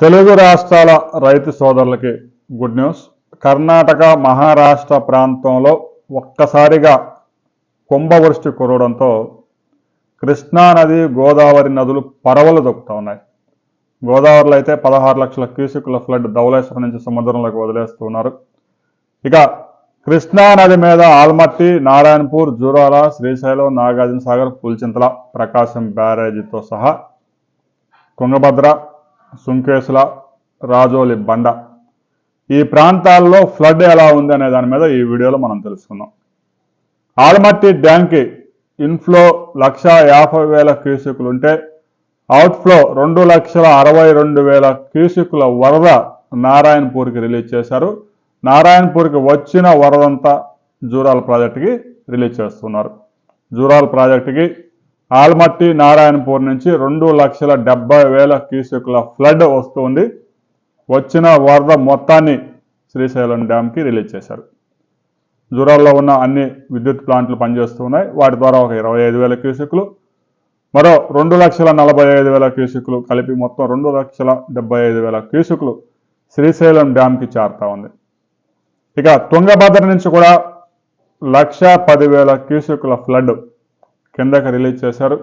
తెలుగు రాష్ట్రాల రైతు సోదరులకి గుడ్ న్యూస్. కర్ణాటక మహారాష్ట్ర ప్రాంతంలో ఒక్కసారిగా కుంభవృష్టి కురవడంతో కృష్ణానది గోదావరి నదులు పరవలు దొక్కుతూ ఉన్నాయి. గోదావరిలో అయితే పదహారు లక్షల క్యూసిక్ల ఫ్లడ్ ధవలేశ్వరం నుంచి సముద్రంలోకి వదిలేస్తున్నారు ఇక కృష్ణా నది మీద ఆల్మట్టి నారాయణపూర్ జూరాల శ్రీశైలం నాగార్జున సాగర్ పుల్చింతల ప్రకాశం బ్యారేజీతో సహా తుంగభద్ర సుంకేసుల రాజోలి బండ. ఈ ప్రాంతాల్లో ఫ్లడ్ ఎలా ఉంది అనే దాని మీద ఈ వీడియోలో మనం తెలుసుకుందాం. ఆల్మట్టి డ్యాంకి ఇన్ఫ్లో లక్ష యాభై వేల క్యూసెక్లు ఉంటే అవుట్ఫ్లో రెండు లక్షల అరవై రెండు వేల క్యూసెక్ల వరద నారాయణపూర్కి రిలీజ్ చేశారు. నారాయణపూర్కి వచ్చిన వరదంతా జూరాల ప్రాజెక్టుకి రిలీజ్ చేస్తున్నారు. జూరాల ప్రాజెక్టుకి ఆల్మట్టి నారాయణపూర్ నుంచి రెండు లక్షల డెబ్బై వేల క్యూసెక్ల ఫ్లడ్ వస్తుంది. వచ్చిన వరద మొత్తాన్ని శ్రీశైలం డ్యామ్కి రిలీజ్ చేశారు. జూరాల్లో ఉన్న అన్ని విద్యుత్ ప్లాంట్లు పనిచేస్తున్నాయి. వాటి ద్వారా ఒక ఇరవై ఐదు వేల క్యూసెక్లు మరో రెండు లక్షల నలభై ఐదు వేల క్యూసెక్లు కలిపి మొత్తం రెండు లక్షల డెబ్బై ఐదు వేల క్యూసెక్లు శ్రీశైలం డ్యామ్కి చేరుతా ఉంది. ఇక తుంగభద్ర నుంచి కూడా లక్ష పదివేల క్యూసెక్ల ఫ్లడ్ కిందకి రిలీజ్ చేశారు.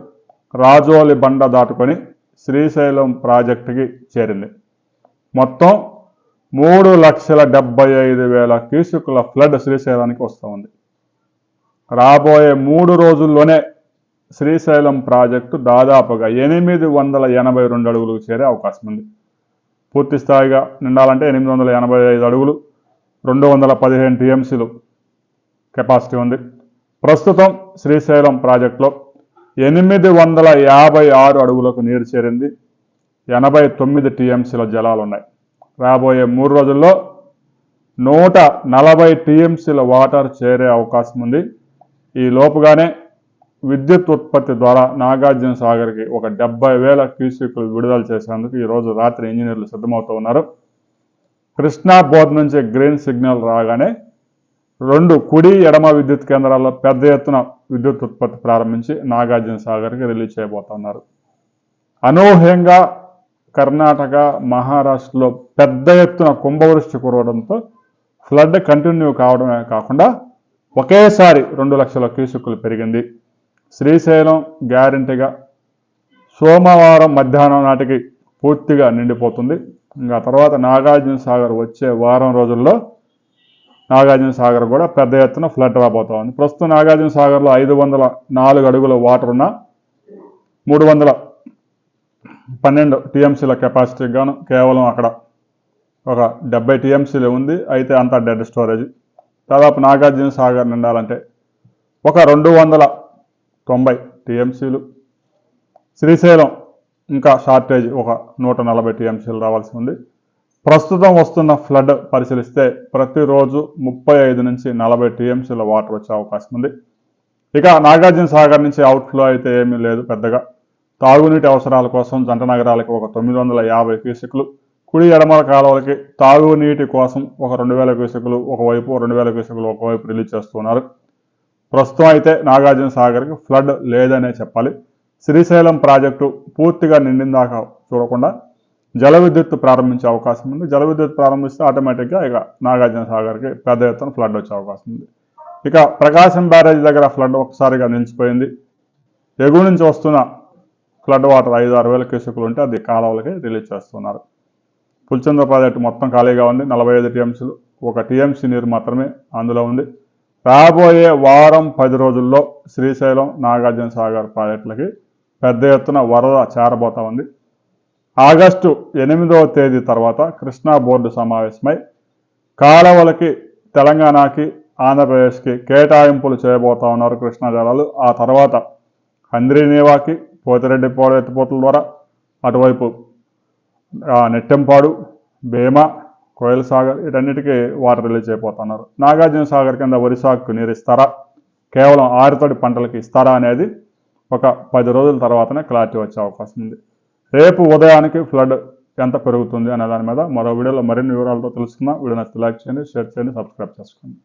రాజోలి బండ దాటుకొని శ్రీశైలం ప్రాజెక్టుకి చేరింది. మొత్తం మూడు లక్షల డెబ్బై ఐదు వేల క్యూసుకుల ఫ్లడ్ శ్రీశైలానికి వస్తూ ఉంది. రాబోయే మూడు రోజుల్లోనే శ్రీశైలం ప్రాజెక్టు దాదాపుగా ఎనిమిది వందల ఎనభై రెండు అడుగులకు చేరే అవకాశం ఉంది. పూర్తి స్థాయిగా నిండాలంటే ఎనిమిది వందల ఎనభై ఐదు అడుగులు రెండు వందల పదిహేను టీఎంసీలు కెపాసిటీ ఉంది. ప్రస్తుతం శ్రీశైలం ప్రాజెక్టులో ఎనిమిది వందల యాభై ఆరు అడుగులకు నీరు చేరింది. ఎనభై తొమ్మిది టీఎంసీల జలాలు ఉన్నాయి రాబోయే మూడు రోజుల్లో నూట నలభై టీఎంసీల వాటర్ చేరే అవకాశం ఉంది. ఈ లోపుగానే విద్యుత్ ఉత్పత్తి ద్వారా నాగార్జున సాగర్కి ఒక డెబ్బై వేల క్యూసెక్లు విడుదల చేసేందుకు ఈరోజు రాత్రి ఇంజనీర్లు సిద్ధమవుతూ ఉన్నారు. కృష్ణా బోర్డు నుంచి గ్రీన్ సిగ్నల్ రాగానే రెండు కుడి ఎడమ విద్యుత్ కేంద్రాల్లో పెద్ద ఎత్తున విద్యుత్ ఉత్పత్తి ప్రారంభించి నాగార్జున సాగర్కి రిలీజ్ చేయబోతున్నారు. అనూహ్యంగా కర్ణాటక మహారాష్ట్రలో పెద్ద ఎత్తున కుంభవృష్టి కురవడంతో ఫ్లడ్ కంటిన్యూ కావడమే కాకుండా ఒకేసారి రెండు లక్షల క్యూసెక్కులు పెరిగింది. శ్రీశైలం గ్యారంటీగా సోమవారం మధ్యాహ్నం నాటికి పూర్తిగా నిండిపోతుంది. ఇంకా తర్వాత నాగార్జున సాగర్ వచ్చే వారం రోజుల్లో నాగార్జున సాగర్ కూడా పెద్ద ఎత్తున ఫ్లడ్ రాబోతా ఉంది. ప్రస్తుతం నాగార్జున సాగర్లో ఐదు వందల నాలుగు అడుగుల వాటర్ ఉన్న మూడు వందల పన్నెండు టీఎంసీల కెపాసిటీకి గాను కేవలం అక్కడ ఒక డెబ్బై టీఎంసీలు ఉంది. అయితే అంతా డెడ్ స్టోరేజ్ దాదాపు నాగార్జున సాగర్ నిండాలంటే ఒక రెండు వందల తొంభై టీఎంసీలు శ్రీశైలం ఇంకా షార్టేజ్ ఒక నూట నలభై టీఎంసీలు రావాల్సి ఉంది. ప్రస్తుతం వస్తున్న ఫ్లడ్ పరిశీలిస్తే ప్రతిరోజు ముప్పై ఐదు నుంచి నలభై టీఎంసీల వాటర్ వచ్చే అవకాశం ఉంది. ఇక నాగార్జున సాగర్ నుంచి అవుట్ఫ్లో అయితే ఏమీ లేదు పెద్దగా. తాగునీటి అవసరాల కోసం జంట నగరాలకు ఒక తొమ్మిది వందల యాభై క్యూసెక్లు కుడి ఎడమల కాలువలకి తాగునీటి కోసం ఒక రెండు వేల క్యూసెక్లు ఒకవైపు రెండు వేల క్యూసెక్లు ఒకవైపు రిలీజ్ చేస్తున్నారు. ప్రస్తుతం అయితే నాగార్జున సాగర్కి ఫ్లడ్ లేదనే చెప్పాలి. శ్రీశైలం ప్రాజెక్టు పూర్తిగా నిండిందాక చూడకుండా జల విద్యుత్ ప్రారంభించే అవకాశం ఉంది. జల విద్యుత్ ప్రారంభిస్తే ఆటోమేటిక్గా ఇక నాగార్జున సాగర్కి పెద్ద ఎత్తున ఫ్లడ్ వచ్చే అవకాశం ఉంది. ఇక ప్రకాశం బ్యారేజ్ దగ్గర ఫ్లడ్ ఒకసారిగా నిలిచిపోయింది. ఎగువ నుంచి వస్తున్న ఫ్లడ్ వాటర్ ఐదు ఆరు వేల క్యూసెక్లు ఉంటే అది కాలువలకి రిలీజ్ చేస్తున్నారు. పులిచంద్ర ప్రాజెక్టు మొత్తం ఖాళీగా ఉంది. నలభై ఐదు టీఎంసీలు ఒక టీఎంసీ నీరు మాత్రమే అందులో ఉంది. రాబోయే వారం పది రోజుల్లో శ్రీశైలం నాగార్జున సాగర్ ప్రాజెక్టులకి పెద్ద ఎత్తున వరద చేరబోతా ఉంది. ఆగస్టు ఎనిమిదవ తేదీ తర్వాత కృష్ణా బోర్డు సమావేశమై కాలవలకి తెలంగాణకి ఆంధ్రప్రదేశ్కి కేటాయింపులు చేయబోతా ఉన్నారు కృష్ణా జలాలు. ఆ తర్వాత హంద్రీనేవాకి పోతిరెడ్డి పోడ ఎత్తిపోతుల ద్వారా అటువైపు నెట్టెంపాడు భీమా కోయల సాగర్ వీటన్నిటికీ వాటర్ రిలీజ్ అయిపోతున్నారు నాగార్జున సాగర్ కింద వరి సాగుకు నీరు ఇస్తారా? కేవలం ఆరుతడి పంటలకి ఇస్తారా అనేది ఒక పది రోజుల తర్వాతనే క్లారిటీ వచ్చే అవకాశం ఉంది. రేపు ఉదయానికి ఫ్లడ్ ఎంత పెరుగుతుంది అనే దాని మీద మరో వీడియోలో మరిన్ని వివరాలతో తెలుసుకుందాం. వీడియో నచ్చితే లైక్ చేయండి షేర్ చేయండి సబ్స్క్రైబ్ చేసుకోండి.